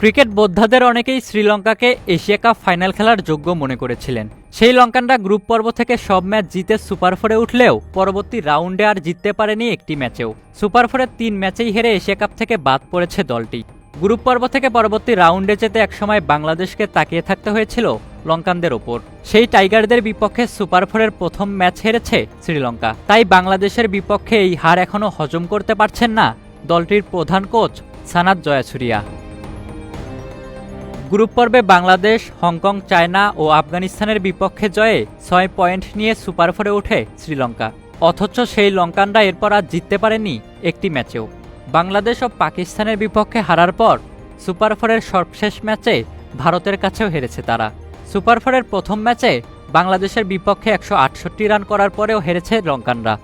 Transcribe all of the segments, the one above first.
Cricket বোদ্ধাদের অনেকেই শ্রীলঙ্কাকে Asia cup final খেলার যোগ্য মনে করেছিলেন। সেই লঙ্কানরা গ্রুপ পর্ব থেকে সব ম্যাচ জিতে সুপার ফোরে উঠলেও পরবর্তী রাউন্ডে আর জিততে পারেনি একটি ম্যাচেও। সুপার ফোরের তিন ম্যাচেই হেরে এশিয়া কাপ থেকে বাদ পড়েছে দলটি। গ্রুপ পর্ব থেকে পরবর্তী রাউন্ডে যেতে একসময় বাংলাদেশকে তাকিয়ে থাকতে হয়েছিল লঙ্কানদের ওপর। সেই টাইগারদের বিপক্ষে সুপার ফোরের প্রথম ম্যাচ হেরেছে শ্রীলঙ্কা। তাই বাংলাদেশের বিপক্ষে এই হার এখনও হজম করতে পারছেন না দলটির প্রধান কোচ সানাত জয়াসুরিয়া গ্রুপ পর্বে বাংলাদেশ, হংকং, চায়না ও আফগানিস্তানের বিপক্ষে জয়ে ছয় পয়েন্ট নিয়ে সুপার ফোরে ওঠে শ্রীলঙ্কা। অথচ সেই লঙ্কানরা এরপর আর জিততে পারেনি একটি ম্যাচেও। বাংলাদেশ ও পাকিস্তানের বিপক্ষে হারার পর সুপার ফোরের সর্বশেষ ম্যাচে ভারতের কাছেও হেরেছে তারা। সুপার ফোরের প্রথম ম্যাচে বাংলাদেশের বিপক্ষে একশো আটষট্টি রান করার পরেও হেরেছে লঙ্কানরা।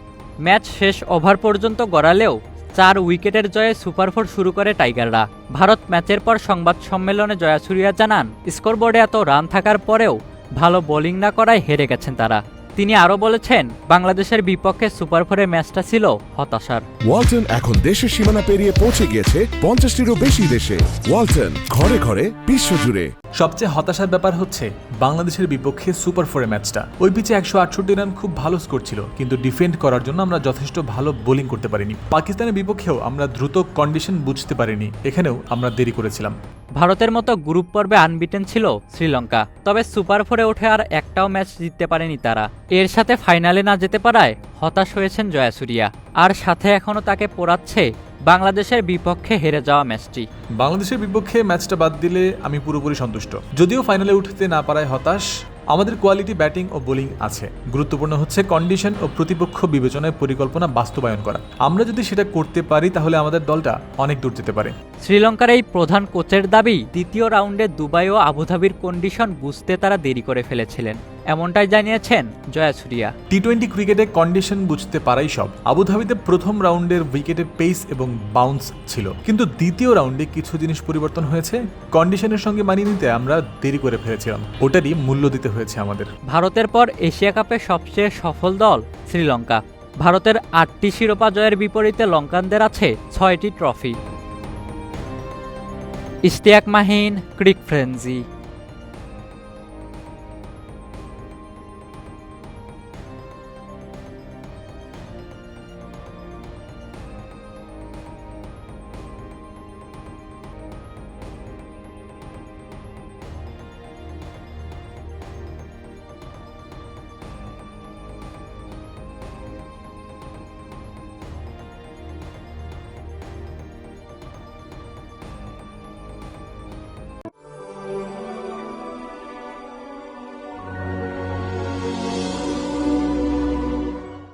ম্যাচ শেষ ওভার পর্যন্ত গড়ালেও চার উইকেটের জয়ে সুপার ফোর শুরু করে টাইগাররা। ভারত ম্যাচের পর সংবাদ সম্মেলনে জয়াসুরিয়া জানান, স্কোরবোর্ডে এত রান থাকার পরেও ভালো বোলিং না করায় হেরে গেছেন তারা। তিনি আরও বলেছেন, বাংলাদেশের বিপক্ষে সুপার ফোরের ম্যাচটা ছিল হতাশার। ওয়ালটন এখন দেশের সীমানা পেরিয়ে পৌঁছে গিয়েছে পঞ্চাশটিরও বেশি দেশে। ওয়ালটন ঘরে ঘরে বিশ্বজুড়ে সবচেয়ে হতাশার ব্যাপার হচ্ছে, বাংলাদেশের বিপক্ষে সুপার ফোরে ম্যাচটা। ওই পিচে একশো আটষট্টি রান খুব ভালো স্কোর ছিল, কিন্তু ডিফেন্ড করার জন্য আমরা যথেষ্ট ভালো বোলিং করতে পারিনি। পাকিস্তানের বিপক্ষেও আমরা দ্রুত কন্ডিশন বুঝতে পারিনি, এখানেও আমরা দেরি করেছিলাম। ভারতের মতো গ্রুপ পর্বে আনবিটেন ছিল শ্রীলঙ্কা, তবে সুপার ফোরে উঠে আর একটাও ম্যাচ জিততে পারেনি তারা। এর সাথে ফাইনালে না যেতে পারায় হতাশ হয়েছেন জয়াসুরিয়া আর সাথে এখনও তাকে পোড়াচ্ছে বাংলাদেশের বিপক্ষে হেরে যাওয়া ম্যাচটি। বাংলাদেশের বিপক্ষে ম্যাচটা বাদ দিলে আমি পুরোপুরি সন্তুষ্ট। যদিও ফাইনালে উঠতে না পারায় হতাশ আমাদের কোয়ালিটি ব্যাটিং ও বোলিং আছে। গুরুত্বপূর্ণ হচ্ছে কন্ডিশন ও প্রতিপক্ষ বিবেচনায় পরিকল্পনা বাস্তবায়ন করা। আমরা যদি সেটা করতে পারি তাহলে আমাদের দলটা অনেক দূর যেতে পারে। শ্রীলঙ্কার এই প্রধান কোচের দাবি দ্বিতীয় রাউন্ডে দুবাই ও আবুধাবির কন্ডিশন বুঝতে তারা দেরি করে ফেলেছিলেন। এমনটাই জানিয়েছেন জয়াসুরিয়া টি টোয়েন্টি ক্রিকেটে কন্ডিশন বুঝতে পারাই সব। আবুধাবিতে প্রথম রাউন্ডের উইকেটের পেস এবং বাউন্স ছিল। কিন্তু দ্বিতীয় রাউন্ডে কিছু জিনিস পরিবর্তন হয়েছে। কন্ডিশনের সঙ্গে মানিয়ে নিতে আমরা দেরি করে ফেলেছিলাম। ওটারই মূল্য দিতে হয়েছে আমাদের। ভারতের পর এশিয়া কাপে সবচেয়ে সফল দল শ্রীলঙ্কা। ভারতের আটটি শিরোপা জয়ের বিপরীতে লঙ্কানদের আছে ছয়টি trophy. Ishtiaq Mahin Crick Frenzy